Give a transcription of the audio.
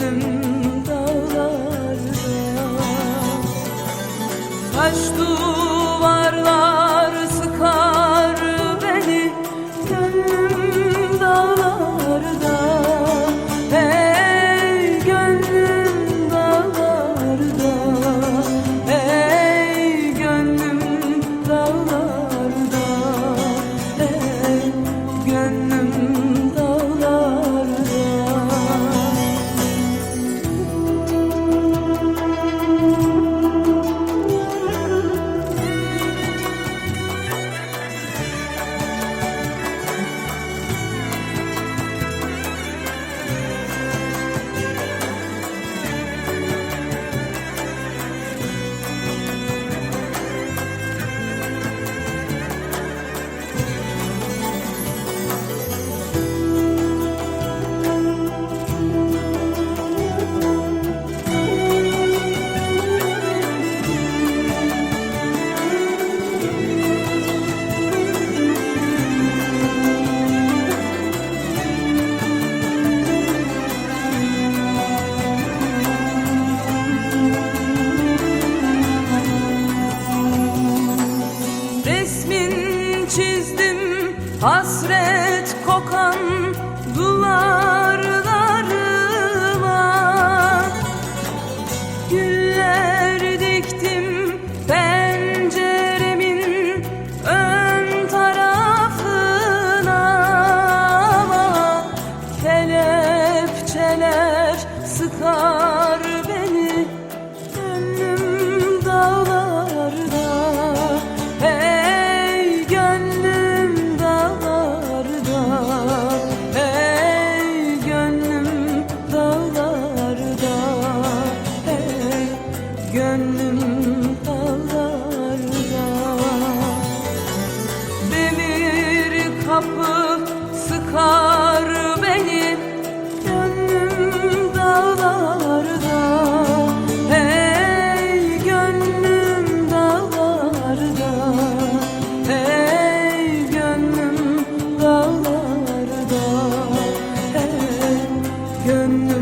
gönlüm dağlarda. Taş Hasret kokan duvarlarıma dağlarda Hey gönlüm